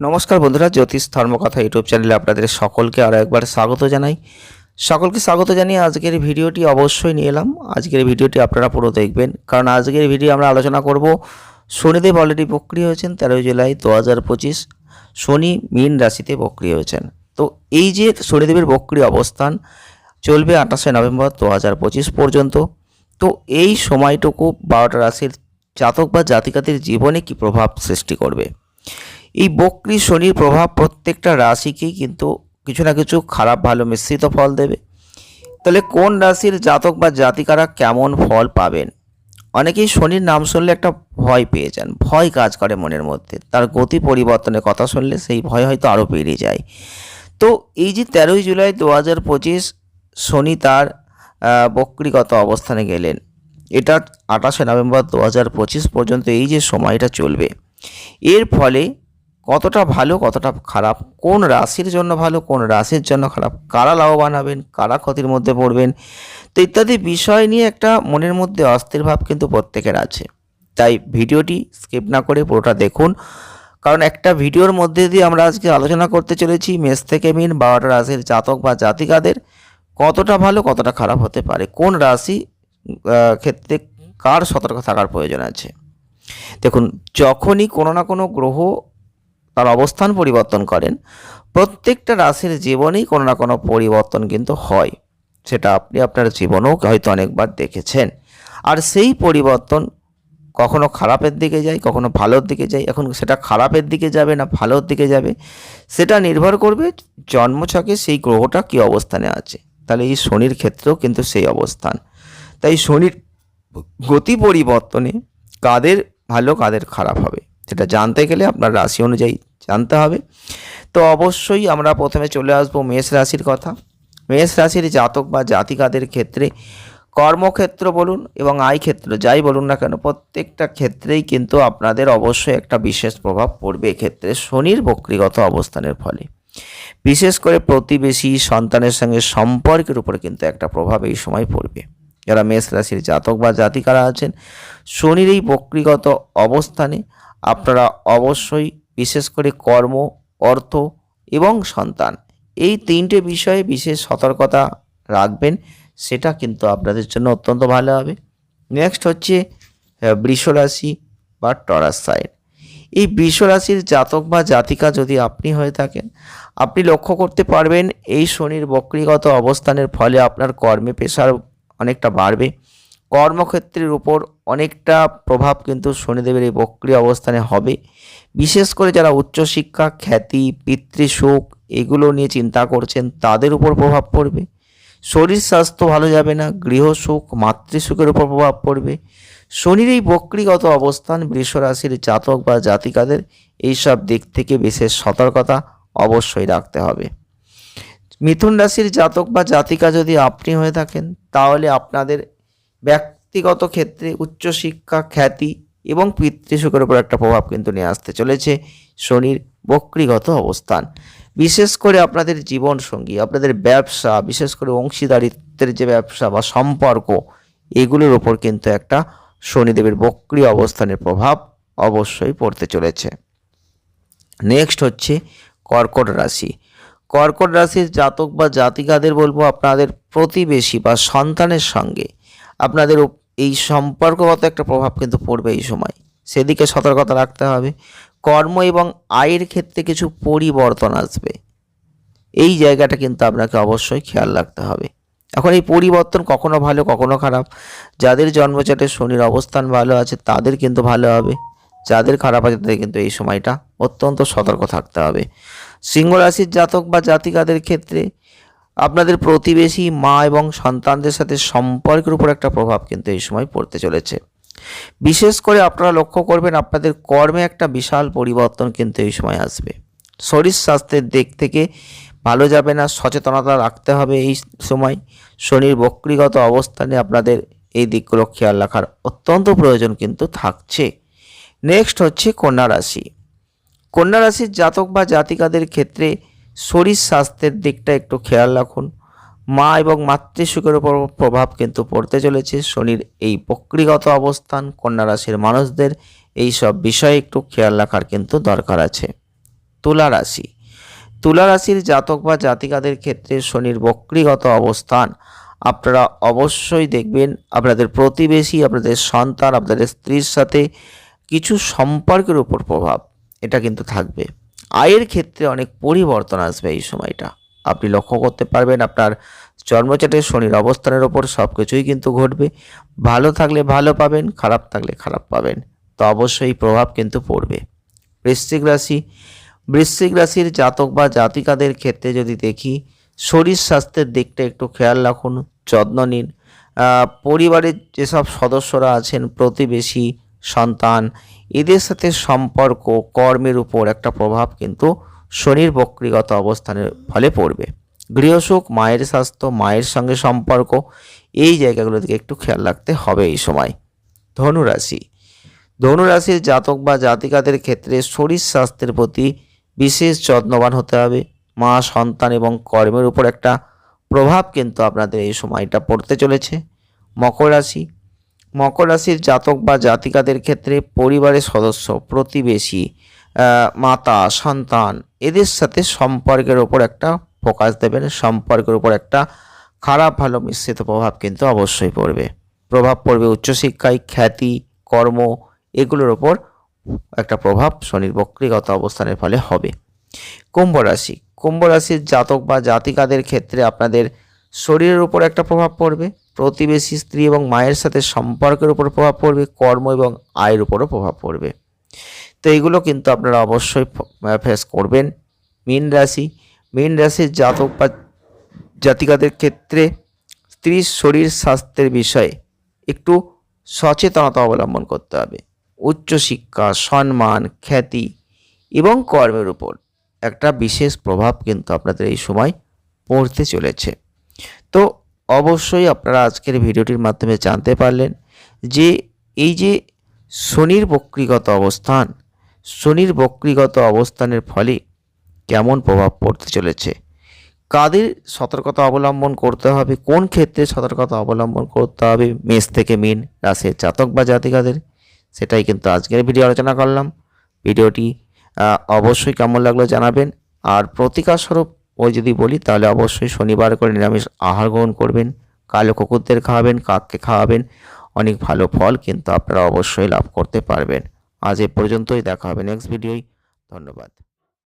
নমস্কার বন্ধুরা, জ্যোতিষ ধর্মকথা ইউটিউব চ্যানেলে আপনাদের সকলকে আরও একবার স্বাগত জানাই। সকলকে স্বাগত জানিয়ে আজকের ভিডিওটি অবশ্যই নিয়ে এলাম। আজকের ভিডিওটি আপনারা পুরো দেখবেন, কারণ আজকের ভিডিও আমরা আলোচনা করব শনিদেব অলরেডি বক্রিয় হয়েছেন তেরোই জুলাই দু হাজার পঁচিশ। শনি মীন রাশিতে বক্রিয় হয়েছেন। তো এই যে শনিদেবের বক্রিয় অবস্থান চলবে আঠাশে নভেম্বর দু হাজার পঁচিশ পর্যন্ত। তো এই সময়টুকু বারোটা রাশির জাতক বা জাতিকাদের জীবনে কি প্রভাব সৃষ্টি করবে? এই বক্রি শনির প্রভাব প্রত্যেকটা রাশিকেই কিন্তু কিছু না কিছু খারাপ, ভালো মিশ্রিত ফল দেবে। তাহলে কোন রাশির জাতক বা জাতিকারা কেমন ফল পাবেন? অনেকেই শনির নাম শুনলে একটা ভয় পেয়ে যান, ভয় কাজ করে মনের মধ্যে। তার গতি পরিবর্তনের কথা শুনলে সেই ভয় হয়তো আরও বেড়ে যায়। তো এই যে তেরোই জুলাই দু হাজার পঁচিশ শনি তার বক্রিগত অবস্থানে গেলেন। এটা আঠাশে নভেম্বর দু হাজার পঁচিশ পর্যন্ত এই যে সময়টা চলবে, এর ফলে কতটা ভালো, কতটা খারাপ, কোন রাশির জন্য ভালো, কোন রাশির জন্য খারাপ, কারা লাভবান হবেন, কারা ক্ষতির মধ্যে পড়বেন, তো ইত্যাদি বিষয় নিয়ে একটা মনের মধ্যে অস্থির ভাব কিন্তু প্রত্যেকের আছে। তাই ভিডিওটি স্কিপ না করে পুরোটা দেখুন, কারণ একটা ভিডিওর মধ্যে দিয়ে আমরা আজকে আলোচনা করতে চলেছি মেষ থেকে মিন, বারোটা রাশির জাতক বা জাতিকাদের, কতটা ভালো, কতটা খারাপ হতে পারে, কোন রাশি ক্ষেত্রে কার সতর্ক থাকার প্রয়োজন আছে। দেখুন, যখনই কোনো না কোনো গ্রহ তার অবস্থান পরিবর্তন করেন। প্রত্যেকটা রাশির জীবনেই কোনো না কোনো পরিবর্তন কিন্তু হয়। সেটা আপনি আপনার জীবনেও হয়তো অনেকবার দেখেছেন। আর সেই পরিবর্তন কখনো খারাপের দিকে যায়, কখনো ভালোর দিকে যায়। এখন সেটা খারাপের দিকে যাবে না, ভালোর দিকে যাবে? সেটা নির্ভর করবে জন্মছকে সেই গ্রহটা কী অবস্থানে আছে। তাহলে এই শনির ক্ষেত্রেও কিন্তু সেই অবস্থান। তাই শনির গতি পরিবর্তনে কাদের ভালো, কাদের খারাপ হবে? সেটা জানতে গেলে আপনার রাশি অনুযায়ী জানতে হবে। তো অবশ্যই আমরা প্রথমে চলে আসব মেষ রাশির কথা। মেষ রাশির জাতক বা জাতিকাদের ক্ষেত্রে কর্মক্ষেত্র বলুন এবং আয় ক্ষেত্র, যাই বলুন না কেন, প্রত্যেকটা ক্ষেত্রেই কিন্তু আপনাদের অবশ্যই একটা বিশেষ প্রভাব পড়বে এক্ষেত্রে শনির বক্রিগত অবস্থানের ফলে। বিশেষ করে প্রতিবেশী সন্তানের সঙ্গে সম্পর্কের উপরে কিন্তু একটা প্রভাব এই সময় পড়বে। যারা মেষ রাশির জাতক বা জাতিকারা আছেন, শনির এই বক্রিগত অবস্থানে আপনারা অবশ্যই বিশেষ করে কর্ম অর্থ এবং সন্তান এই তিনটে বিষয়ে বিশেষ সতর্কতা রাখবেন সেটা কিন্তু আপনাদের জন্য অত্যন্ত ভালো হবে। নেক্সট হচ্ছে আহ, বৃষ রাশি বা টরাস সাইড। এই বৃষ রাশির জাতক বা জাতিকা যদি আপনি হয়ে থাকেন আপনি লক্ষ্য করতে পারবেন এই শনির বক্রিগত অবস্থানের ফলে আপনার কর্মে পেশার অনেকটা বাড়বে। কর্মক্ষেত্রের উপর অনেকটা প্রভাব কিন্তু শনিদেবের এই বক্রি অবস্থানে হবে। বিশেষ করে যারা উচ্চশিক্ষা, খ্যাতি পিতৃসুখ এগুলো নিয়ে চিন্তা করছেন, তাদের উপর প্রভাব পড়বে। শরীর স্বাস্থ্য ভালো যাবে না গৃহসুখ মাতৃসুখের উপর প্রভাব পড়বে। শনির এই বক্রিগত অবস্থান বৃষ রাশির জাতক বা জাতিকাদের এইসব দিক থেকে বিশেষ সতর্কতা অবশ্যই রাখতে হবে। মিথুন রাশির জাতক বা জাতিকা যদি আপনি হয়ে থাকেন, তাহলে আপনাদের ব্যক্তিগত ক্ষেত্রে উচ্চশিক্ষা, খ্যাতি এবং পিতৃসুখের উপর একটা প্রভাব কিন্তু নিয়ে আসতে চলেছে শনির বক্রিগত অবস্থান। বিশেষ করে আপনাদের জীবন সঙ্গী আপনাদের ব্যবসা, বিশেষ করে অংশীদারিত্বের যে ব্যবসা বা সম্পর্ক, এগুলোর ওপর কিন্তু একটা শনিদেবের বক্রি অবস্থানের প্রভাব অবশ্যই পড়তে চলেছে। নেক্সট হচ্ছে কর্কট রাশি। কর্কট রাশির জাতক বা জাতিকাদের বলব আপনাদের প্রতিবেশী বা সন্তানের সঙ্গে আপনাদের এই সম্পর্কগত একটা প্রভাব কিন্তু পড়বে এই সময়। সেদিকে সতর্কতা রাখতে হবে। কর্ম এবং আয়ের ক্ষেত্রে কিছু পরিবর্তন আসবে। এই জায়গাটা কিন্তু আপনাকে অবশ্যই খেয়াল রাখতে হবে। এখন এই পরিবর্তন কখনো ভালো, কখনো খারাপ। যাদের জন্মচাটে শনির অবস্থান ভালো আছে, তাদের কিন্তু ভালো হবে। যাদের খারাপ আছে, তাদের কিন্তু এই সময়টা অত্যন্ত সতর্ক থাকতে হবে। সিংহ রাশির জাতক বা জাতিকাদের ক্ষেত্রে আপনাদের প্রতিবেশী মা এবং সন্তানদের সাথে সম্পর্কের উপর একটা প্রভাব কিন্তু এই সময় পড়তে চলেছে। বিশেষ করে আপনারা লক্ষ্য করবেন আপনাদের কর্মে একটা বিশাল পরিবর্তন কিন্তু এই সময় আসবে। শরীর স্বাস্থ্যের দিক থেকে ভালো যাবে না, সচেতনতা রাখতে হবে এই সময়। শনির বক্রিগত অবস্থানে আপনাদের এই দিকগুলো খেয়াল রাখার অত্যন্ত প্রয়োজন কিন্তু থাকছে। নেক্সট হচ্ছে কন্যা রাশি। কন্যা রাশির জাতক বা জাতিকাদের ক্ষেত্রে শরীর স্বাস্থ্যের দিকটা একটু খেয়াল রাখুন। মা এবং মাতৃসুখের উপর প্রভাব কিন্তু পড়তে চলেছে। শনির এই বক্রিগত অবস্থান, কন্যা রাশির মানুষদের এই সব বিষয়ে একটু খেয়াল রাখার কিন্তু দরকার আছে। তুলা রাশি। তুলা রাশির জাতক বা জাতিকাদের ক্ষেত্রে শনির বক্রিগত অবস্থান, আপনারা অবশ্যই দেখবেন আপনাদের প্রতিবেশী, আপনাদের সন্তান, আপনাদের স্ত্রীর সাথে কিছু সম্পর্কের উপর প্রভাব, এটা কিন্তু থাকবে। আয়ের ক্ষেত্রে অনেক পরিবর্তন আসবে এই সময়টা। আপনি লক্ষ্য করতে পারবেন আপনার জন্মচাটের শনির অবস্থানের ওপর সব কিছুই কিন্তু ঘটবে। ভালো থাকলে ভালো পাবেন, খারাপ থাকলে খারাপ পাবেন। তো অবশ্যই প্রভাব কিন্তু পড়বে। বৃশ্চিক রাশি, বৃশ্চিক রাশির জাতক বা জাতিকাদের ক্ষেত্রে যদি দেখি, শরীর স্বাস্থ্যের দিকটা একটু খেয়াল রাখুন, যত্ন নিন। পরিবারের যেসব সদস্যরা আছেন, প্রতিবেশী, সন্তান এদের সাথে সম্পর্ক কর্মের উপর একটা প্রভাব কিন্তু শনির বক্রিগত অবস্থানের ফলে পড়বে। গৃহসুখ মায়ের স্বাস্থ্য, মায়ের সঙ্গে সম্পর্ক, এই জায়গাগুলো দিকে একটু খেয়াল রাখতে হবে এই সময়। ধনুরাশি। ধনুরাশির জাতক বা জাতিকাদের ক্ষেত্রে শরীর স্বাস্থ্যের প্রতি বিশেষ যত্নবান হতে হবে। মা, সন্তান এবং কর্মের উপর একটা প্রভাব কিন্তু আপনাদের এই সময়টা পড়তে চলেছে। মকর রাশি। মকর রাশির জাতক বা জাতিকাদের ক্ষেত্রে পরিবারের সদস্য, প্রতিবেশী মাতা, সন্তান, এদের সাথে সম্পর্কের ওপর একটা ফোকাস দেবেন। সম্পর্কের উপর একটা খারাপ ভালো মিশ্রিত প্রভাব কিন্তু অবশ্যই পড়বে। প্রভাব পড়বে উচ্চশিক্ষায়, খ্যাতি, কর্ম, এগুলোর ওপর একটা প্রভাব শনির বক্রিগত অবস্থানের ফলে হবে। কুম্ভ রাশি, কুম্ভ রাশির জাতক বা জাতিকাদের ক্ষেত্রে আপনাদের শরীরের উপর একটা প্রভাব পড়বে। প্রতিবেশী স্ত্রী এবং মায়ের সাথে সম্পর্কের উপর প্রভাব পড়বে, কর্ম এবং আয়ের উপরও প্রভাব পড়বে। তো এইগুলো কিন্তু আপনারা অবশ্যই ফেস করবেন। মীন রাশি, মীন রাশির জাতক বা জাতিকাদের ক্ষেত্রে স্ত্রীর শরীর স্বাস্থ্যের বিষয়ে একটু সচেতনতা অবলম্বন করতে হবে। উচ্চশিক্ষা সম্মান, খ্যাতি এবং কর্মের উপর একটা বিশেষ প্রভাব কিন্তু আপনাদের এই সময় পড়তে চলেছে। তো অবশ্যই আপনারা আজকের ভিডিওটির মাধ্যমে জানতে পারলেন যে এই যে শনির বক্রিগত অবস্থান, শনির বক্রিগত অবস্থানের ফলে কেমন প্রভাব পড়তে চলেছে? কাদের সতর্কতা অবলম্বন করতে হবে? কোন ক্ষেত্রে সতর্কতা অবলম্বন করতে হবে? মেষ থেকে মিন রাশির জাতক বা জাতিকাদের? সেটাই কিন্তু আজকের ভিডিও আলোচনা করলাম। ভিডিওটি অবশ্যই কেমন লাগল জানাবেন। আর প্রতিকার স্বরূপ ওই যদি বলি, তাহলে অবশ্যই শনিবার করে নিরামিষ আহার গ্রহণ করবেন। কালো কুকুরদের খাওয়াবেন, কাককে খাওয়াবেন, অনেক ভালো ফল কিন্তু আপনারা অবশ্যই লাভ করতে পারবেন। আজ এ পর্যন্তই, দেখা হবে নেক্সট ভিডিওই ধন্যবাদ।